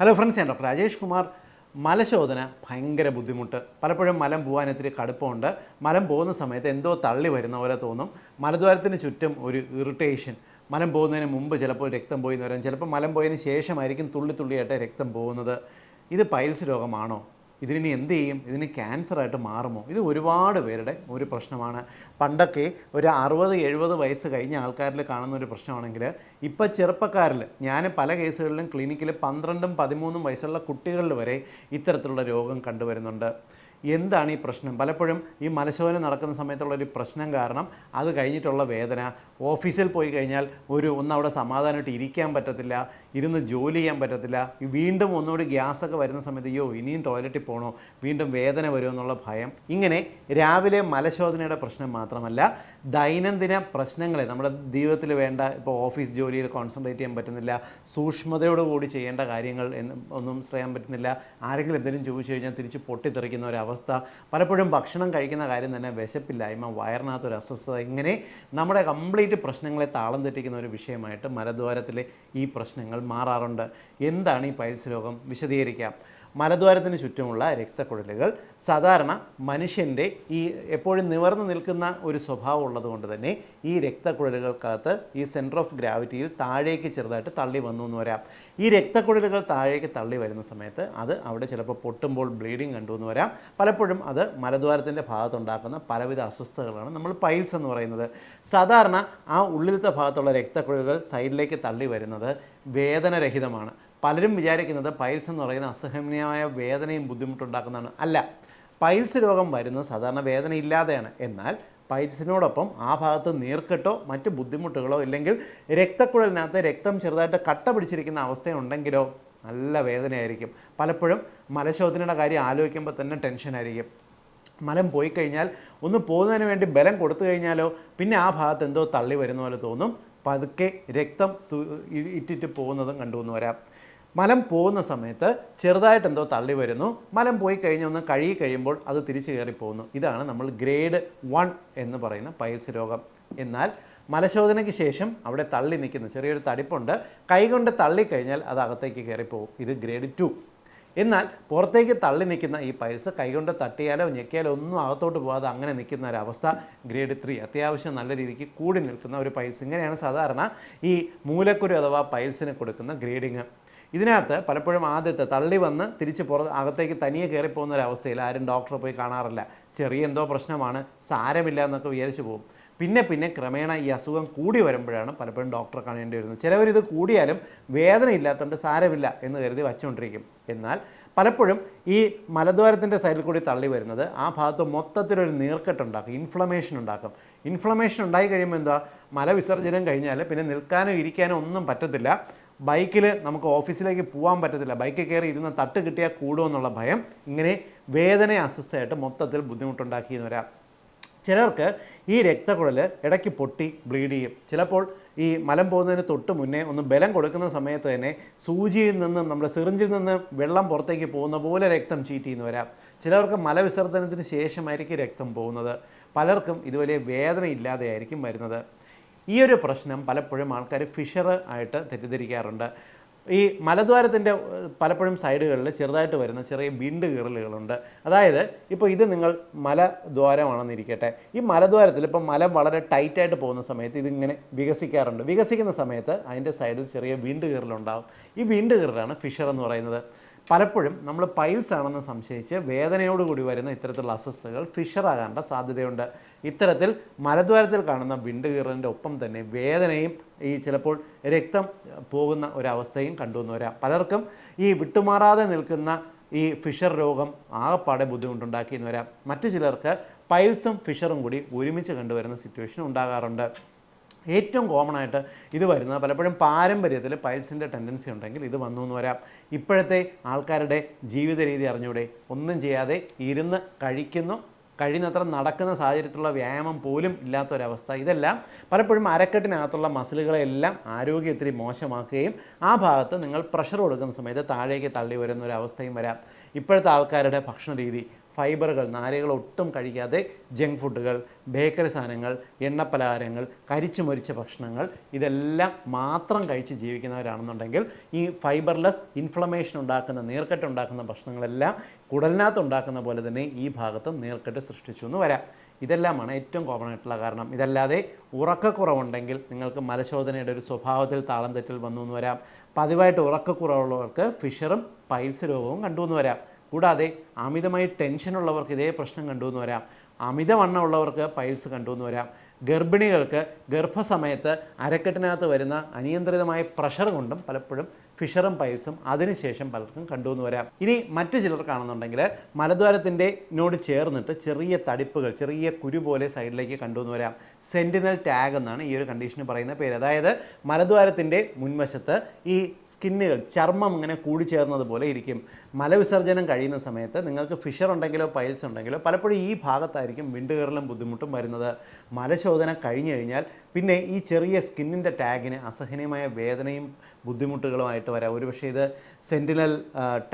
Hello friends ഞാൻ doctor Rajesh Kumar. മലശോധന ഭയങ്കര ബുദ്ധിമുട്ട്. പലപ്പോഴും മലം പോകാൻ ഇത്തിരി കടുപ്പമുണ്ട്. മലം പോകുന്ന സമയത്ത് എന്തോ തള്ളി വരുന്ന പോലെ തോന്നും. മലദ്വാരത്തിന് ചുറ്റും ഒരു ഇറിറ്റേഷൻ മലം പോകുന്നതിന് മുമ്പ് ചിലപ്പോൾ രക്തം പോയി എന്ന് വരാം. ചിലപ്പോൾ മലം പോയതിന് ശേഷമായിരിക്കും തുള്ളി തുള്ളിയായിട്ട് രക്തം പോകുന്നത്. ഇത് പൈൽസ് രോഗമാണോ? ഇതിനി എന്ത് ചെയ്യും? ഇതിന് ക്യാൻസറായിട്ട് മാറുമോ? ഇത് ഒരുപാട് പേരുടെ ഒരു പ്രശ്നമാണ്. പണ്ടൊക്കെ ഒരു അറുപത് എഴുപത് വയസ്സ് കഴിഞ്ഞ ആൾക്കാരിൽ കാണുന്ന ഒരു പ്രശ്നമാണെങ്കിൽ ഇപ്പോൾ ചെറുപ്പക്കാരിൽ ഞാൻ പല കേസുകളിലും ക്ലിനിക്കിൽ പന്ത്രണ്ടും പതിമൂന്നും വയസ്സുള്ള കുട്ടികളിൽ വരെ ഇത്തരത്തിലുള്ള രോഗം കണ്ടുവരുന്നുണ്ട്. എന്താണ് ഈ പ്രശ്നം? പലപ്പോഴും ഈ മലശോധന നടക്കുന്ന സമയത്തുള്ള ഒരു പ്രശ്നം കാരണം അത് കഴിഞ്ഞിട്ടുള്ള വേദന. ഓഫീസിൽ പോയി കഴിഞ്ഞാൽ ഒരു ഒന്ന് അവിടെ സമാധാനമായിട്ട് ഇരിക്കാൻ പറ്റത്തില്ല ഇരുന്ന് ജോലി ചെയ്യാൻ പറ്റത്തില്ല. വീണ്ടും ഒന്നുകൂടി ഗ്യാസൊക്കെ വരുന്ന സമയത്ത് അയ്യോ ഇനിയും ടോയ്ലറ്റിൽ പോകണോ വീണ്ടും വേദന വരുമോ? എന്നുള്ള ഭയം. ഇങ്ങനെ രാവിലെ മലശോധനയുടെ പ്രശ്നം മാത്രമല്ല ദൈനംദിന പ്രശ്നങ്ങളെ നമ്മുടെ ജീവിതത്തിൽ വേണ്ട ഇപ്പോൾ ഓഫീസ് ജോലിയിൽ കോൺസെൻട്രേറ്റ് ചെയ്യാൻ പറ്റുന്നില്ല സൂക്ഷ്മതയോടുകൂടി ചെയ്യേണ്ട കാര്യങ്ങൾ ഒന്നും ചെയ്യാൻ പറ്റുന്നില്ല ആരെങ്കിലും എന്തെങ്കിലും ചോദിച്ചു കഴിഞ്ഞാൽ തിരിച്ച് പൊട്ടിത്തെറിക്കുന്ന ഒരവസ്ഥ പലപ്പോഴും ഭക്ഷണം കഴിക്കുന്ന കാര്യം തന്നെ വിശപ്പില്ലായ്മ വയറിനകത്തൊരു അസ്വസ്ഥത ഇങ്ങനെ നമ്മുടെ കംപ്ലീറ്റ് പ്രശ്നങ്ങളെ താളം തെറ്റിക്കുന്ന ഒരു വിഷയമായിട്ട് മലദ്വാരത്തിലെ ഈ പ്രശ്നങ്ങൾ മാറാറുണ്ട്. എന്താണ് ഈ പൈൽസ് രോഗം? വിശദീകരിക്കാം. മലദ്വാരത്തിന് ചുറ്റുമുള്ള രക്തക്കുഴലുകൾ സാധാരണ മനുഷ്യന്റെ ഈ എപ്പോഴും നിവർന്നു നിൽക്കുന്ന ഒരു സ്വഭാവം ഉള്ളതുകൊണ്ട് തന്നെ ഈ രക്തക്കുഴലുകൾക്കകത്ത് ഈ സെന്റർ ഓഫ് ഗ്രാവിറ്റിയിൽ താഴേക്ക് ചെറുതായിട്ട് തള്ളി വന്നു എന്ന് വരാം. ഈ രക്തക്കുഴലുകൾ താഴേക്ക് തള്ളി വരുന്ന സമയത്ത് അത് അവിടെ ചിലപ്പോൾ പൊട്ടുമ്പോൾ ബ്ലീഡിങ് കണ്ടു എന്ന് വരാം. പലപ്പോഴും അത് മലദ്വാരത്തിന്റെ ഭാഗത്തുണ്ടാക്കുന്ന പലവിധ അസ്വസ്ഥതകളാണ് നമ്മൾ പൈൽസ് എന്ന് പറയുന്നത്. സാധാരണ ആ ഉള്ളിലത്തെ ഭാഗത്തുള്ള രക്തക്കുഴലുകൾ സൈഡിലേക്ക് തള്ളി വരുന്നത് വേദനരഹിതമാണ്. പലരും വിചാരിക്കുന്നത് പൈൽസ് എന്ന് പറയുന്ന അസഹനീയമായ വേദനയും ബുദ്ധിമുട്ടുണ്ടാക്കുന്നതാണ്. അല്ല പൈൽസ് രോഗം വരുന്നത് സാധാരണ വേദന ഇല്ലാതെയാണ് എന്നാൽ പൈൽസിനോടൊപ്പം ആ ഭാഗത്ത് നീർക്കെട്ടോ മറ്റ് ബുദ്ധിമുട്ടുകളോ ഇല്ലെങ്കിൽ രക്തക്കുഴലിനകത്ത് രക്തം ചെറുതായിട്ട് കട്ട പിടിച്ചിരിക്കുന്ന അവസ്ഥയുണ്ടെങ്കിലോ നല്ല വേദനയായിരിക്കും. പലപ്പോഴും മലശോധനയുടെ കാര്യം ആലോചിക്കുമ്പോൾ തന്നെ ടെൻഷനായിരിക്കും. മലം പോയി കഴിഞ്ഞാൽ ഒന്ന് പോകുന്നതിന് വേണ്ടി ബലം കൊടുത്തു കഴിഞ്ഞാലോ പിന്നെ ആ ഭാഗത്ത് എന്തോ തള്ളി വരുന്ന പോലെ തോന്നും. പതുക്കെ രക്തം ഇറ്റിറ്റ് പോകുന്നതും കണ്ടുവന്ന് വരാം. മലം പോകുന്ന സമയത്ത് ചെറുതായിട്ട് എന്തോ തള്ളി വരുന്നു. മലം പോയി കഴിഞ്ഞ് ഒന്ന് കഴുകി കഴിയുമ്പോൾ അത് തിരിച്ചു കയറി പോകുന്നു. ഇതാണ് നമ്മൾ ഗ്രേഡ് വൺ എന്ന് പറയുന്ന പൈൽസ് രോഗം. എന്നാൽ മലശോധനയ്ക്ക് ശേഷം അവിടെ തള്ളി നിൽക്കുന്ന. ചെറിയൊരു തടിപ്പുണ്ട്. കൈകൊണ്ട് തള്ളിക്കഴിഞ്ഞാൽ അത് അകത്തേക്ക് കയറിപ്പോകും ഇത് ഗ്രേഡ് ടു. എന്നാൽ പുറത്തേക്ക് തള്ളി നിൽക്കുന്ന ഈ പൈൽസ് കൈകൊണ്ട് തട്ടിയാലോ ഞെക്കിയാലോ ഒന്നും അകത്തോട്ട് പോകാതെ അങ്ങനെ നിൽക്കുന്ന ഒരവസ്ഥ ഗ്രേഡ് ത്രീ. അത്യാവശ്യം നല്ല രീതിക്ക് കൂടി നിൽക്കുന്ന ഒരു പൈൽസ്. ഇങ്ങനെയാണ് സാധാരണ ഈ മൂലക്കുരു അഥവാ പൈൽസിന് കൊടുക്കുന്ന ഗ്രേഡിങ്. ഇതിനകത്ത് പലപ്പോഴും ആദ്യത്തെ തള്ളി വന്ന് തിരിച്ച് പുറ അകത്തേക്ക് തനിയെ കയറിപ്പോകുന്ന ഒരു അവസ്ഥയിൽ ആരും ഡോക്ടറെ പോയി കാണാറില്ല. ചെറിയ എന്തോ പ്രശ്നമാണ് സാരമില്ല എന്നൊക്കെ വിചാരിച്ചു പോകും. പിന്നെ പിന്നെ ക്രമേണ ഈ അസുഖം കൂടി വരുമ്പോഴാണ് പലപ്പോഴും ഡോക്ടറെ കാണേണ്ടി വരുന്നത്. ചിലവരിത് കൂടിയാലും വേദന ഇല്ലാത്തതുകൊണ്ട് സാരമില്ല എന്ന് കരുതി വച്ചുകൊണ്ടിരിക്കും എന്നാൽ പലപ്പോഴും ഈ മലദ്വാരത്തിന്റെ സൈഡിൽ കൂടി തള്ളി വരുന്നത് ആ ഭാഗത്ത് മൊത്തത്തിലൊരു നീർക്കെട്ടുണ്ടാക്കും ഇൻഫ്ലമേഷൻ ഉണ്ടാക്കും. ഇൻഫ്ലമേഷൻ ഉണ്ടായി കഴിയുമ്പോൾ എന്താ മലവിസർജനം കഴിഞ്ഞാൽ പിന്നെ നിൽക്കാനോ ഇരിക്കാനോ ഒന്നും പറ്റത്തില്ല. ബൈക്കിൽ നമുക്ക് ഓഫീസിലേക്ക് പോകാൻ പറ്റത്തില്ല. ബൈക്കിൽ കയറി ഇരുന്ന് തട്ട് കിട്ടിയാൽ കൂടുമെന്നുള്ള ഭയം ഇങ്ങനെ വേദന അസ്വസ്ഥയായിട്ട് മൊത്തത്തിൽ ബുദ്ധിമുട്ടുണ്ടാക്കിയെന്ന് വരാം. ചിലർക്ക് ഈ രക്തക്കുഴൽ ഇടയ്ക്ക് പൊട്ടി ബ്ലീഡ് ചെയ്യും. ചിലപ്പോൾ ഈ മലം പോകുന്നതിന് തൊട്ട് മുന്നേ ഒന്ന് ബലം കൊടുക്കുന്ന സമയത്ത് തന്നെ സൂചിയിൽ നിന്നും നമ്മുടെ സിറിഞ്ചിൽ നിന്ന് വെള്ളം പുറത്തേക്ക് പോകുന്ന പോലെ രക്തം ചീറ്റ് ചെയ്യുന്നു വരാം. ചിലർക്ക് മലവിസർജനത്തിന് ശേഷമായിരിക്കും രക്തം പോകുന്നത്. പലർക്കും ഇതുവരെ വേദന ഇല്ലാതെയായിരിക്കും വരുന്നത്. ഈ ഒരു പ്രശ്നം പലപ്പോഴും ആൾക്കാർ ഫിഷർ ആയിട്ട് തെറ്റിദ്ധരിക്കാറുണ്ട്. ഈ മലദ്വാരത്തിന്റെ പലപ്പോഴും സൈഡുകളിൽ ചെറുതായിട്ട് വരുന്ന ചെറിയ ബിണ്ട് കീറലുകളുണ്ട്. അതായത് ഇപ്പോൾ ഇത് നിങ്ങൾ മലദ്വാരമാണെന്നിരിക്കട്ടെ. ഈ മലദ്വാരത്തിൽ ഇപ്പോൾ മലം വളരെ ടൈറ്റായിട്ട് പോകുന്ന സമയത്ത് ഇതിങ്ങനെ വികസിക്കാറുണ്ട്. വികസിക്കുന്ന സമയത്ത് അതിന്റെ സൈഡിൽ ചെറിയ വിണ്ട് കീറലുണ്ടാവും. ഈ വിണ്ട് കീറലാണ് ഫിഷർ എന്ന് പറയുന്നത്. പലപ്പോഴും നമ്മൾ പൈൽസ് ആണെന്ന് സംശയിച്ച് വേദനയോടുകൂടി വരുന്ന ഇത്തരത്തിലുള്ള അസ്വസ്ഥതകൾ ഫിഷർ ആകാനുള്ള സാധ്യതയുണ്ട്. ഇത്തരത്തിൽ മലദ്വാരത്തിൽ കാണുന്ന വിണ്ടുകീറലിന്റെ ഒപ്പം തന്നെ വേദനയും ഈ ചിലപ്പോൾ രക്തം പോകുന്ന ഒരവസ്ഥയും കണ്ടുവന്നു വരാം. പലർക്കും ഈ വിട്ടുമാറാതെ നിൽക്കുന്ന ഈ ഫിഷർ രോഗം ആകപ്പാടെ ബുദ്ധിമുട്ടുണ്ടാക്കിയെന്ന് വരാം. മറ്റു ചിലർക്ക് പൈൽസും ഫിഷറും കൂടി ഒരുമിച്ച് കണ്ടുവരുന്ന സിറ്റുവേഷൻ ഉണ്ടാകാറുണ്ട്. ഏറ്റവും കോമൺ ആയിട്ട് ഇത് വരുന്നത്. പലപ്പോഴും പാരമ്പര്യത്തിൽ പൈൽസിന്റെ ടെൻഡൻസി ഉണ്ടെങ്കിൽ ഇത് വന്നു എന്ന് വരാം. ഇപ്പോഴത്തെ ആൾക്കാരുടെ ജീവിത രീതി അറിഞ്ഞൂടെ? ഒന്നും ചെയ്യാതെ ഇരുന്ന് കഴിക്കുന്നു. കഴിയുന്നത്ര നടക്കുന്ന സാഹചര്യത്തിലുള്ള വ്യായാമം പോലും ഇല്ലാത്തൊരവസ്ഥ. ഇതെല്ലാം പലപ്പോഴും അരക്കെട്ടിനകത്തുള്ള മസിലുകളെല്ലാം ആരോഗ്യം ഇത്തിരി മോശമാക്കുകയും ആ ഭാഗത്ത് നിങ്ങൾ പ്രഷർ കൊടുക്കുന്ന സമയത്ത് താഴേക്ക് തള്ളി വരുന്ന ഒരു അവസ്ഥയും വരാം. ഇപ്പോഴത്തെ ആൾക്കാരുടെ ഭക്ഷണ രീതി ഫൈബറുകൾ നാരുകൾ ഒട്ടും കഴിക്കാതെ ജങ്ക് ഫുഡുകൾ ബേക്കറി സാധനങ്ങൾ എണ്ണപ്പലഹാരങ്ങൾ കരിച്ചു മൊരിച്ച ഭക്ഷണങ്ങൾ ഇതെല്ലാം മാത്രം കഴിച്ച് ജീവിക്കുന്നവരാണെന്നുണ്ടെങ്കിൽ ഈ ഫൈബർലെസ് ഇൻഫ്ലമേഷൻ ഉണ്ടാക്കുന്ന നീർക്കെട്ട് ഉണ്ടാക്കുന്ന ഭക്ഷണങ്ങളെല്ലാം കുടലിനകത്ത് ഉണ്ടാക്കുന്ന പോലെ തന്നെ ഈ ഭാഗത്തും നീർക്കെട്ട് സൃഷ്ടിച്ചു എന്ന് വരാം. ഇതെല്ലാമാണ് ഏറ്റവും കോമൺ ആയിട്ടുള്ള കാരണം. ഇതല്ലാതെ ഉറക്കക്കുറവുണ്ടെങ്കിൽ നിങ്ങൾക്ക് മലശോധനയുടെ ഒരു സ്വഭാവത്തിൽ താളം തെറ്റൽ വന്നു എന്ന് വരാം. പതിവായിട്ട് ഉറക്കക്കുറവുള്ളവർക്ക് ഫിഷറും പൈൽസ് രോഗവും കണ്ടു എന്ന് വരാം. കൂടാതെ അമിതമായി ടെൻഷനുള്ളവർക്ക് ഇതേ പ്രശ്നം കണ്ടു എന്ന് വരാം. അമിതവണ്ണം ഉള്ളവർക്ക് പൈൽസ് കണ്ടു എന്ന് വരാം. ഗർഭിണികൾക്ക് ഗർഭസമയത്ത് അരക്കെട്ടിനകത്ത് വരുന്ന അനിയന്ത്രിതമായ പ്രഷർ കൊണ്ടും പലപ്പോഴും ഫിഷറും പൈൽസും അതിനുശേഷം പലർക്കും കണ്ടു എന്ന് വരാം. ഇനി മറ്റു ചിലർ കാണുന്നുണ്ടെങ്കിൽ മലദ്വാരത്തിന്റെ നോട് ചേർന്നിട്ട് ചെറിയ തടിപ്പുകൾ ചെറിയ കുരു പോലെ സൈഡിലേക്ക് കണ്ടു എന്ന് വരാം. സെന്റിനൽ ടാഗ് എന്നാണ് ഈ ഒരു കണ്ടീഷന് പറയുന്ന പേര്. അതായത് മലദ്വാരത്തിന്റെ മുൻവശത്ത് ഈ സ്കിന്നുകൾ ചർമ്മം ഇങ്ങനെ കൂടിച്ചേർന്നതുപോലെ ഇരിക്കും. മലവിസർജനം കഴിയുന്ന സമയത്ത് നിങ്ങൾക്ക് ഫിഷർ ഉണ്ടെങ്കിലോ പൈൽസ് ഉണ്ടെങ്കിലോ പലപ്പോഴും ഈ ഭാഗത്തായിരിക്കും വിണ്ടുകയറലും ബുദ്ധിമുട്ടും വരുന്നത്. മലശോധന കഴിഞ്ഞു കഴിഞ്ഞാൽ പിന്നെ ഈ ചെറിയ സ്കിന്നിന്റെ ടാഗിന് അസഹനീയമായ വേദനയും ബുദ്ധിമുട്ടുകളുമായിട്ട് വരാം. ഒരുപക്ഷെ ഇത് സെന്റിനൽ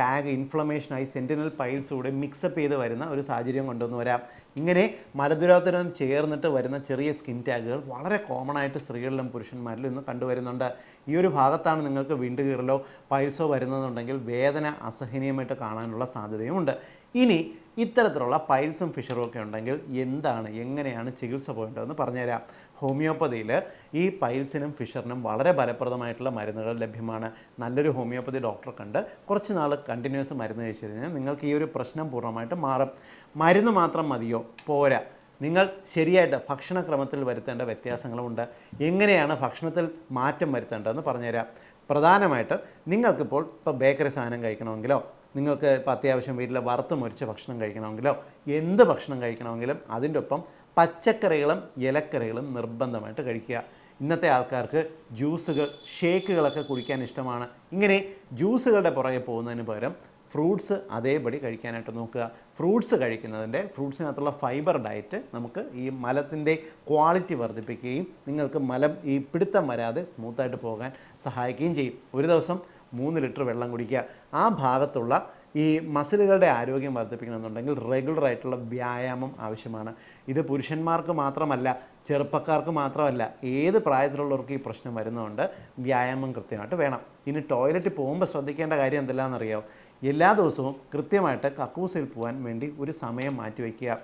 ടാഗ് ഇൻഫ്ലമേഷനായി സെന്റിനൽ പൈൽസൂടെ മിക്സപ്പ് ചെയ്ത് വരുന്ന ഒരു സാഹചര്യം കൊണ്ടുവന്ന് വരാം. ഇങ്ങനെ മലദുരാതനം ചേർന്നിട്ട് വരുന്ന ചെറിയ സ്കിൻ ടാഗുകൾ വളരെ കോമൺ ആയിട്ട് സ്ത്രീകളിലും പുരുഷന്മാരിലും ഇന്ന് കണ്ടുവരുന്നുണ്ട്. ഈ ഒരു ഭാഗത്താണ് നിങ്ങൾക്ക് വീണ്ടുകീറലോ പൈൽസോ വരുന്നതെന്നുണ്ടെങ്കിൽ വേദന അസഹനീയമായിട്ട് കാണാനുള്ള സാധ്യതയുമുണ്ട്. ഇനി ഇത്തരത്തിലുള്ള പൈൽസും ഫിഷറും ഒക്കെ ഉണ്ടെങ്കിൽ എന്താണ് എങ്ങനെയാണ് ചികിത്സ പോകേണ്ടതെന്ന് പറഞ്ഞുതരാം. ഹോമിയോപ്പതിയിൽ ഈ പൈൽസിനും ഫിഷറിനും വളരെ ഫലപ്രദമായിട്ടുള്ള മരുന്നുകൾ ലഭ്യമാണ്. നല്ലൊരു ഹോമിയോപ്പതി ഡോക്ടറെ കണ്ട് കുറച്ച് നാൾ കണ്ടിന്യൂസ് മരുന്ന് കഴിച്ചു കഴിഞ്ഞാൽ നിങ്ങൾക്ക് ഈ ഒരു പ്രശ്നം പൂർണമായിട്ട് മാറും. മരുന്ന് മാത്രം മതിയോ? പോരാ. നിങ്ങൾ ശരിയായിട്ട് ഭക്ഷണക്രമത്തിൽ വരുത്തേണ്ട വ്യത്യാസങ്ങളുമുണ്ട്. എങ്ങനെയാണ് ഭക്ഷണത്തിൽ മാറ്റം വരുത്തേണ്ടതെന്ന് പറഞ്ഞുതരാം. പ്രധാനമായിട്ട് നിങ്ങൾക്കിപ്പോൾ ഇപ്പോൾ ബേക്കറി സാധനം കഴിക്കണമെങ്കിലോ നിങ്ങൾക്ക് ഇപ്പോൾ അത്യാവശ്യം വീട്ടിൽ വറുത്ത് മുരിച്ച ഭക്ഷണം കഴിക്കണമെങ്കിലോ എന്ത് ഭക്ഷണം കഴിക്കണമെങ്കിലും അതിന്റെ ഒപ്പം പച്ചക്കറികളും ഇലക്കറികളും നിർബന്ധമായിട്ട് കഴിക്കുക. ഇന്നത്തെ ആൾക്കാർക്ക് ജ്യൂസുകൾ ഷേക്കുകളൊക്കെ കുടിക്കാൻ ഇഷ്ടമാണ്. ഇങ്ങനെ ജ്യൂസുകളുടെ പുറകെ പോകുന്നതിന് പകരം ഫ്രൂട്ട്സ് അതേപടി കഴിക്കാനായിട്ട് നോക്കുക. ഫ്രൂട്ട്സ് കഴിക്കുന്നതിന്റെ ഫ്രൂട്ട്സിനകത്തുള്ള ഫൈബർ ഡയറ്റ് നമുക്ക് ഈ മലത്തിന്റെ ക്വാളിറ്റി വർദ്ധിപ്പിക്കുകയും നിങ്ങൾക്ക് മലം ഈ പിടുത്തം വരാതെ സ്മൂത്തായിട്ട് പോകാൻ സഹായിക്കുകയും ചെയ്യും. ഒരു ദിവസം മൂന്ന് ലിറ്റർ വെള്ളം കുടിക്കുക. ആ ഭാഗത്തുള്ള ഈ മസിലുകളുടെ ആരോഗ്യം വർദ്ധിപ്പിക്കണമെന്നുണ്ടെങ്കിൽ റെഗുലർ ആയിട്ടുള്ള വ്യായാമം ആവശ്യമാണ്. ഇത് പുരുഷന്മാർക്ക് മാത്രമല്ല ചെറുപ്പക്കാർക്ക് മാത്രമല്ല ഏത് പ്രായത്തിലുള്ളവർക്ക് ഈ പ്രശ്നം വരുന്നതുകൊണ്ട് വ്യായാമം കൃത്യമായിട്ട് വേണം. ഇനി ടോയ്ലറ്റ് പോകുമ്പോൾ ശ്രദ്ധിക്കേണ്ട കാര്യം എന്തെല്ലാമെന്നറിയോ എല്ലാ ദിവസവും കൃത്യമായിട്ട് കക്കൂസിൽ പോകാൻ വേണ്ടി ഒരു സമയം മാറ്റിവെക്കുക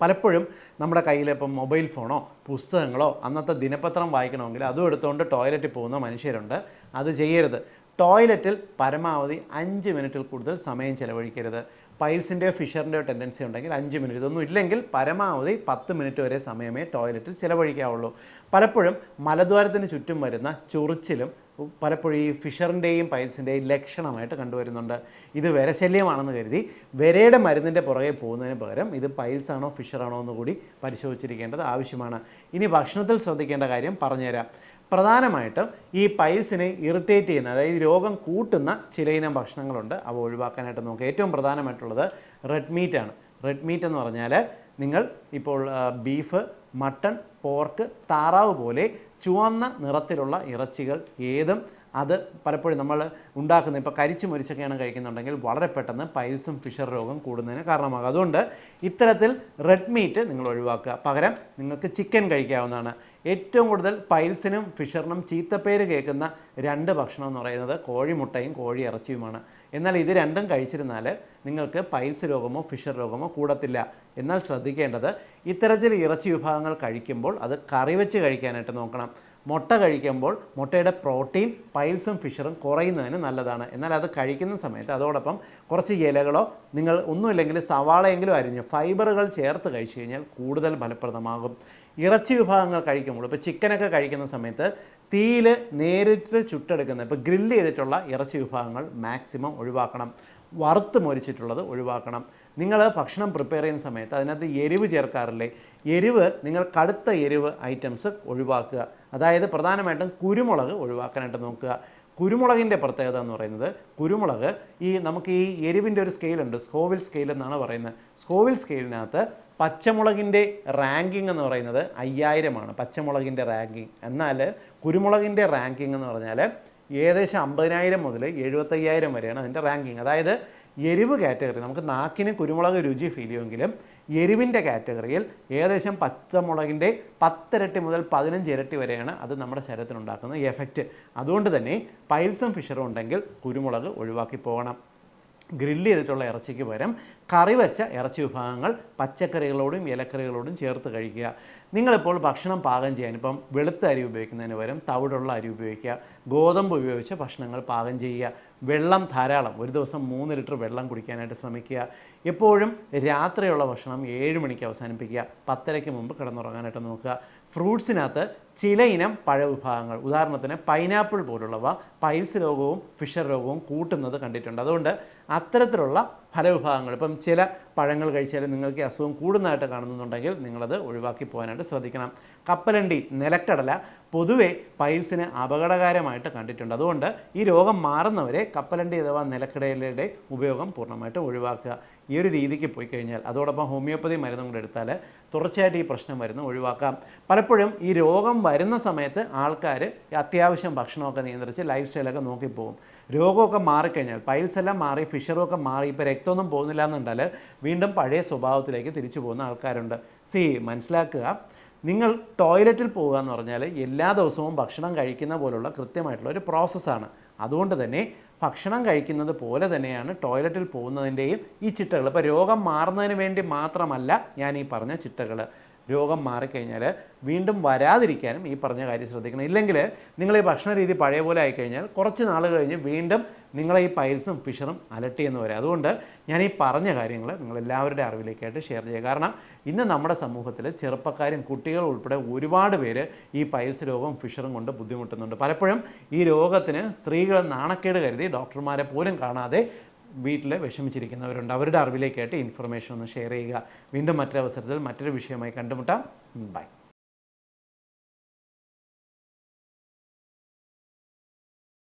പലപ്പോഴും നമ്മുടെ കയ്യിൽ ഇപ്പം മൊബൈൽ ഫോണോ പുസ്തകങ്ങളോ അന്നത്തെ ദിനപത്രം വായിക്കണമെങ്കിൽ അതും എടുത്തുകൊണ്ട് ടോയ്ലറ്റിൽ പോകുന്ന മനുഷ്യരുണ്ട്. അത് ചെയ്യരുത്. ടോയ്ലറ്റിൽ പരമാവധി അഞ്ച് മിനിറ്റിൽ കൂടുതൽ സമയം ചിലവഴിക്കരുത്. പൈൽസിന്റെയോ ഫിഷറിന്റെയോ ടെൻഡൻസി ഉണ്ടെങ്കിൽ അഞ്ച് മിനിറ്റ്. ഇതൊന്നും ഇല്ലെങ്കിൽ പരമാവധി പത്ത് മിനിറ്റ് വരെ സമയമേ ടോയ്ലറ്റിൽ ചിലവഴിക്കാവുള്ളൂ. പലപ്പോഴും മലദ്വാരത്തിന് ചുറ്റും വരുന്ന ചൊറിച്ചിലും പലപ്പോഴും ഈ ഫിഷറിന്റെയും പൈൽസിന്റെയും ലക്ഷണമായിട്ട് കണ്ടുവരുന്നുണ്ട്. ഇത് വിരശല്യമാണെന്ന് കരുതി വിരയുടെ മരുന്നിന്റെ പുറകെ പോകുന്നതിന് പകരം ഇത് പൈൽസാണോ ഫിഷറാണോ എന്ന് കൂടി പരിശോധിച്ചിരിക്കേണ്ടത് ആവശ്യമാണ്. ഇനി ഭക്ഷണത്തിൽ ശ്രദ്ധിക്കേണ്ട കാര്യം പറഞ്ഞുതരാം. പ്രധാനമായിട്ടും ഈ പൈൽസിനെ ഇറിറ്റേറ്റ് ചെയ്യുന്ന അതായത് രോഗം കൂട്ടുന്ന ചിലയിനം ഭക്ഷണങ്ങളുണ്ട്. അവ ഒഴിവാക്കാനായിട്ട് നോക്കുക ഏറ്റവും പ്രധാനമായിട്ടുള്ളത് റെഡ് മീറ്റ് ആണ് റെഡ് മീറ്റ് എന്ന് പറഞ്ഞാൽ നിങ്ങൾ ഇപ്പോൾ ബീഫ് മട്ടൺ പോർക്ക് താറാവ് പോലെ ചുവന്ന നിറത്തിലുള്ള ഇറച്ചികൾ ഏതും അത് പലപ്പോഴും നമ്മൾ ഉണ്ടാക്കുന്ന ഇപ്പോൾ കരിച്ചു മുരിച്ചൊക്കെയാണ് കഴിക്കുന്നുണ്ടെങ്കിൽ വളരെ പെട്ടെന്ന് പൈൽസും ഫിഷർ രോഗം കൂടുന്നതിന് കാരണമാകും. അതുകൊണ്ട് ഇത്തരത്തിൽ റെഡ് മീറ്റ് നിങ്ങൾ ഒഴിവാക്കുക. പകരം നിങ്ങൾക്ക് ചിക്കൻ കഴിക്കാവുന്നതാണ്. ഏറ്റവും കൂടുതൽ പൈൽസിനും ഫിഷറിനും ചീത്തപ്പേര് കേൾക്കുന്ന രണ്ട് ഭക്ഷണം എന്ന് പറയുന്നത് കോഴിമുട്ടയും കോഴി ഇറച്ചിയുമാണ്. എന്നാൽ ഇത് രണ്ടും കഴിച്ചിരുന്നാൽ നിങ്ങൾക്ക് പൈൽസ് രോഗമോ ഫിഷർ രോഗമോ കൂടത്തില്ല. എന്നാൽ ശ്രദ്ധിക്കേണ്ടത് ഇത്തരത്തിൽ ഇറച്ചി വിഭാഗങ്ങൾ കഴിക്കുമ്പോൾ അത് കറി വെച്ച് കഴിക്കാനായിട്ട് നോക്കണം. മുട്ട കഴിക്കുമ്പോൾ മുട്ടയുടെ പ്രോട്ടീൻ പൈൽസും ഫിഷറും കുറയുന്നതിന് നല്ലതാണ്. എന്നാൽ അത് കഴിക്കുന്ന സമയത്ത് അതോടൊപ്പം കുറച്ച് ഇലകളോ നിങ്ങൾ ഒന്നുമില്ലെങ്കിൽ സവാളയെങ്കിലും അരിഞ്ഞ് ഫൈബറുകൾ ചേർത്ത് കഴിച്ചു കഴിഞ്ഞാൽ കൂടുതൽ ഫലപ്രദമാകും. ഇറച്ചി വിഭാഗങ്ങൾ കഴിക്കുമ്പോൾ ഇപ്പോൾ ചിക്കനൊക്കെ കഴിക്കുന്ന സമയത്ത് തീയിൽ നേരിട്ട് ചുട്ടെടുക്കുന്ന ഇപ്പോൾ ഗ്രില്ല് ചെയ്തിട്ടുള്ള ഇറച്ചി വിഭാഗങ്ങൾ മാക്സിമം ഒഴിവാക്കണം. വറുത്ത് മൊരിച്ചിട്ടുള്ളത് ഒഴിവാക്കണം. നിങ്ങൾ ഭക്ഷണം പ്രിപ്പയർ ചെയ്യുന്ന സമയത്ത് അതിനകത്ത് എരിവ് ചേർക്കാറില്ലേ? എരിവ് നിങ്ങൾ കടുത്ത എരിവ് ഐറ്റംസ് ഒഴിവാക്കുക. അതായത് പ്രധാനമായിട്ടും കുരുമുളക് ഒഴിവാക്കാനായിട്ട് നോക്കുക. കുരുമുളകിന്റെ പ്രത്യേകത എന്ന് പറയുന്നത് കുരുമുളക് ഈ നമുക്ക് ഈ എരിവിന്റെ ഒരു സ്കെയിലുണ്ട് സ്കോവിൽ സ്കെയിൽ എന്നാണ് പറയുന്നത്. സ്കോവിൽ സ്കെയിലിനകത്ത് പച്ചമുളകിന്റെ റാങ്കിങ് എന്ന് പറയുന്നത് അയ്യായിരമാണ് പച്ചമുളകിന്റെ റാങ്കിങ്. എന്നാൽ കുരുമുളകിന്റെ റാങ്കിങ് എന്ന് പറഞ്ഞാൽ ഏകദേശം അമ്പതിനായിരം മുതൽ എഴുപത്തയ്യായിരം വരെയാണ് അതിന്റെ റാങ്കിങ്. അതായത് എരിവ് കാറ്റഗറി നമുക്ക് നാക്കിന് കുരുമുളക് രുചി ഫീൽ ചെയ്യുമെങ്കിലും എരിവിന്റെ കാറ്റഗറിയിൽ ഏകദേശം പച്ചമുളകിന്റെ പത്തിരട്ടി മുതൽ പതിനഞ്ച് ഇരട്ടി വരെയാണ് അത് നമ്മുടെ ശരീരത്തിനുണ്ടാക്കുന്ന എഫക്റ്റ് അതുകൊണ്ട് തന്നെ പൈൽസും ഫിഷറും ഉണ്ടെങ്കിൽ കുരുമുളക് ഒഴിവാക്കി പോകണം. ഗ്രില്ല് ചെയ്തിട്ടുള്ള ഇറച്ചിക്ക് പകരം കറി വെച്ച ഇറച്ചി വിഭാഗങ്ങൾ പച്ചക്കറികളോടും ഇലക്കറികളോടും ചേർത്ത് കഴിക്കുക. നിങ്ങളിപ്പോൾ ഭക്ഷണം പാകം ചെയ്യാൻ ഇപ്പം വെളുത്ത അരി ഉപയോഗിക്കുന്നതിന് പകരം തവിടുള്ള അരി ഉപയോഗിക്കുക. ഗോതമ്പ് ഉപയോഗിച്ച് ഭക്ഷണങ്ങൾ പാകം ചെയ്യുക. വെള്ളം ധാരാളം. ഒരു ദിവസം മൂന്ന് ലിറ്റർ വെള്ളം കുടിക്കാനായിട്ട് ശ്രമിക്കുക. എപ്പോഴും രാത്രിയുള്ള ഭക്ഷണം ഏഴ് മണിക്ക് അവസാനിപ്പിക്കുക. പത്തരയ്ക്ക് മുമ്പ് കിടന്നുറങ്ങാനായിട്ട് നോക്കുക. ഫ്രൂട്ട്സിനകത്ത് ചില ഇനം പഴവിഭാഗങ്ങൾ ഉദാഹരണത്തിന് പൈനാപ്പിൾ പോലുള്ളവ പൈൽസ് രോഗവും ഫിഷർ രോഗവും കൂട്ടുന്നത് കണ്ടിട്ടുണ്ട്. അതുകൊണ്ട് അത്തരത്തിലുള്ള ഫലവിഭാഗങ്ങൾ ഇപ്പം ചില പഴങ്ങൾ കഴിച്ചാൽ നിങ്ങൾക്ക് അസുഖം കൂടുന്നതായിട്ട് കാണുന്നുണ്ടെങ്കിൽ നിങ്ങളത് ഒഴിവാക്കി പോകാനായിട്ട് ശ്രദ്ധിക്കണം. കപ്പലണ്ടി നിലക്കടല പൊതുവെ പൈൽസിന് അപകടകരമായിട്ട് കണ്ടിട്ടുണ്ട്. അതുകൊണ്ട് ഈ രോഗം മാറുന്നവരെ കപ്പലണ്ടി അഥവാ നിലക്കടലയുടെ ഉപയോഗം പൂർണമായിട്ട് ഒഴിവാക്കുക. ഈ ഒരു രീതിക്ക് പോയി കഴിഞ്ഞാൽ അതോടൊപ്പം ഹോമിയോപ്പതി മരുന്നും കൂടെ എടുത്താൽ തുടർച്ചയായിട്ട് ഈ പ്രശ്നം വരുന്ന ഒഴിവാക്കാം. പലപ്പോഴും ഈ രോഗം വരുന്ന സമയത്ത് ആൾക്കാർ അത്യാവശ്യം ഭക്ഷണമൊക്കെ നിയന്ത്രിച്ച് ലൈഫ് സ്റ്റൈലൊക്കെ നോക്കിപ്പോകും രോഗമൊക്കെ മാറിക്കഴിഞ്ഞാൽ പൈൽസ് എല്ലാം മാറി ഫിഷറൊക്കെ മാറി ഇപ്പോൾ രക്തമൊന്നും പോകുന്നില്ല എന്നുണ്ടാൽ വീണ്ടും പഴയ സ്വഭാവത്തിലേക്ക് തിരിച്ചു പോകുന്ന ആൾക്കാരുണ്ട്. സി മനസ്സിലാക്കുക. നിങ്ങൾ ടോയ്ലറ്റിൽ പോകുക എന്ന് പറഞ്ഞാൽ എല്ലാ ദിവസവും ഭക്ഷണം കഴിക്കുന്ന പോലുള്ള കൃത്യമായിട്ടുള്ള ഒരു പ്രോസസ്സാണ് അതുകൊണ്ട് തന്നെ ഭക്ഷണം കഴിക്കുന്നത് പോലെ തന്നെയാണ് ടോയ്ലറ്റിൽ പോകുന്നതിന്റെയും ഈ ചിട്ടകൾ ഇപ്പോൾ രോഗം മാറുന്നതിന് വേണ്ടി മാത്രമല്ല ഞാൻ ഈ പറഞ്ഞ ചിട്ടകൾ രോഗം മാറിക്കഴിഞ്ഞാൽ വീണ്ടും വരാതിരിക്കാനും ഈ പറഞ്ഞ കാര്യം ശ്രദ്ധിക്കണം. ഇല്ലെങ്കിൽ നിങ്ങൾ ഈ ഭക്ഷണ രീതി പഴയ പോലെ ആയിക്കഴിഞ്ഞാൽ കുറച്ച് നാൾ കഴിഞ്ഞ് വീണ്ടും നിങ്ങളെ ഈ പൈൽസും ഫിഷറും അലട്ടിയെന്ന് വരാം അതുകൊണ്ട് ഞാൻ ഈ പറഞ്ഞ കാര്യങ്ങൾ നിങ്ങൾ എല്ലാവരുടെ അറിവിലേക്കായിട്ട് ഷെയർ ചെയ്യുക. കാരണം ഇന്ന് നമ്മുടെ സമൂഹത്തിൽ ചെറുപ്പക്കാരും കുട്ടികളും ഉൾപ്പെടെ ഒരുപാട് പേര് ഈ പൈൽസ് രോഗം ഫിഷറും കൊണ്ട് ബുദ്ധിമുട്ടുന്നുണ്ട്. പലപ്പോഴും ഈ രോഗത്തിന് സ്ത്രീകൾ നാണക്കേട് കരുതി ഡോക്ടർമാരെ പോലും കാണാതെ വീട്ടിൽ വിഷമിച്ചിരിക്കുന്നവരുണ്ട്. അവരുടെ അറിവിലേക്കായിട്ട് ഇൻഫർമേഷൻ ഒന്ന് ഷെയർ ചെയ്യുക. വീണ്ടും മറ്റൊരവസരത്തിൽ മറ്റൊരു വിഷയമായി കണ്ടുമുട്ടാം. ബൈ